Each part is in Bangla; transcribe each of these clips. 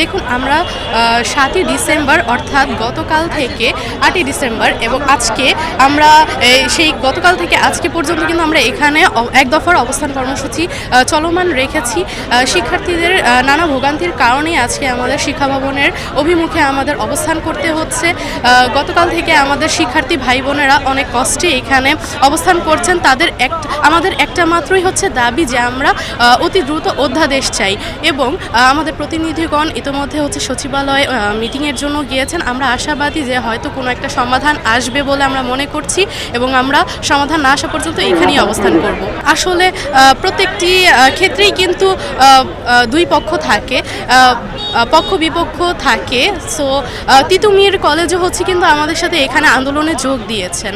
দেখুন, আমরা সাতই ডিসেম্বর, অর্থাৎ গতকাল থেকে আটই ডিসেম্বর এবং আজকে আমরা সেই গতকাল থেকে আজকে পর্যন্ত কিন্তু আমরা এখানে এক দফার অবস্থান কর্মসূচি চলমান রেখেছি। শিক্ষার্থীদের নানা ভোগান্তির কারণেই আজকে আমাদের শিক্ষা ভবনের অভিমুখে আমাদের অবস্থান করতে হচ্ছে। গতকাল থেকে আমাদের শিক্ষার্থী ভাই বোনেরা অনেক কষ্টে এখানে অবস্থান করছেন। তাদের এক, আমাদের একটা মাত্রই হচ্ছে দাবি যে আমরা অতি দ্রুত অধ্যাদেশ চাই এবং আমাদের প্রতিনিধিগণ ইতিমধ্যে হচ্ছে সচিবালয়ে মিটিংয়ের জন্য গিয়েছেন। আমরা আশাবাদী যে হয়তো কোনো একটা সমাধান আসবে বলে আমরা মনে করছি এবং আমরা সমাধান না আসা পর্যন্ত এখানেই অবস্থান করব। আসলে প্রত্যেকটি ক্ষেত্রেই কিন্তু দুই পক্ষ থাকে। পক্ষ বিপক্ষ থাকে। সো তিতুমির কলেজও হচ্ছে কিন্তু আমাদের সাথে এখানে আন্দোলনে যোগ দিয়েছেন।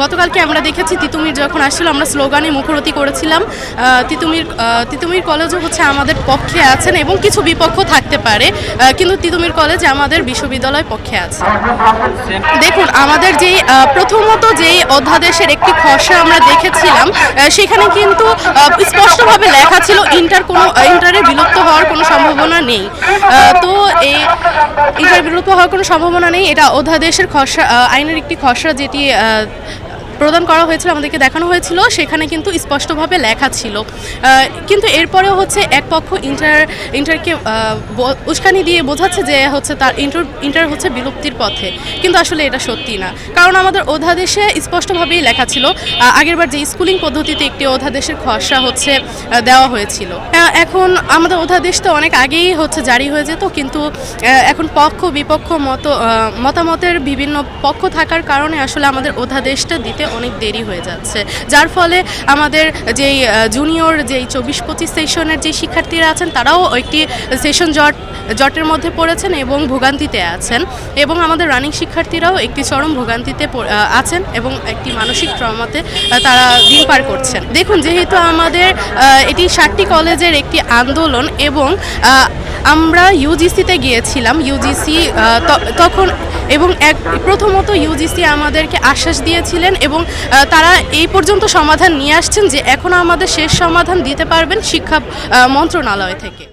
গতকালকে আমরা দেখেছি তিতুমির যখন আসছিল, আমরা স্লোগানে মুখরতি করেছিলাম। তিতুমির তিতুমির কলেজও হচ্ছে আমাদের পক্ষে আছেন এবং কিছু বিপক্ষ থাকতে পারে। কিন্তু তিতুমির কলেজ আমাদের বিশ্ববিদ্যালয় পক্ষে আছে। দেখুন, আমাদের যেই প্রথমত যেই অধ্যাদেশের একটি খসড়া আমরা দেখেছিলাম সেখানে কিন্তু স্পষ্টভাবে লেখা ছিল, ইন্টার কোনো ইন্টারের বিলুপ্ত হওয়ার কোনো সম্ভাবনা নেই। তো এই এটার বিলুপ্ত হওয়ার কোনো সম্ভাবনা নেই। এটা অধ্যাদেশের খসড়া আইনের একটি খসড়া যেটি প্রদান করা হয়েছিল, আমাদেরকে দেখানো হয়েছিল। সেখানে কিন্তু স্পষ্টভাবে লেখা ছিল। কিন্তু এরপরেও হচ্ছে এক পক্ষ ইন্টার, ইন্টারকে উস্কানি দিয়ে বোঝাচ্ছে যে হচ্ছে তার ইন্টার ইন্টার হচ্ছে বিলুপ্তির পথে। কিন্তু আসলে এটা সত্যি না। কারণ আমাদের অধ্যাদেশে স্পষ্টভাবেই লেখা ছিল আগেরবার যে স্কুলিং পদ্ধতিতে একটি অধ্যাদেশের খসড়া হচ্ছে দেওয়া হয়েছিল। এখন আমাদের অধ্যাদেশ তো অনেক আগেই হচ্ছে জারি হয়ে যেত কিন্তু এখন পক্ষ বিপক্ষ মত মতামতের বিভিন্ন পক্ষ থাকার কারণে আসলে আমাদের অধ্যাদেশটা দিতে অনেক দেরি হয়ে যাচ্ছে। যার ফলে আমাদের যেই জুনিয়র যেই চব্বিশ পঁচিশ সেশনের যে শিক্ষার্থীরা আছেন, তারাও একটি সেশন জট, জটের মধ্যে পড়েছেন এবং ভোগান্তিতে আছেন। এবং আমাদের রানিং শিক্ষার্থীরাও একটি চরম ভোগান্তিতে আছেন এবং একটি মানসিক ট্রমাতে তারা দিন পার করছেন। দেখুন, যেহেতু আমাদের এটি ষাটটি কলেজের একটি আন্দোলন এবং আমরা ইউজিসিতে গিয়েছিলাম। ইউজিসি তখন এবং এক, প্রথমত ইউজিসি আমাদেরকে আশ্বাস দিয়েছিলেন এবং তারা এই পর্যন্ত সমাধান নিয়ে আসছেন যে এখন আমাদের শেষ সমাধান দিতে পারবেন শিক্ষা মন্ত্রণালয় থেকে।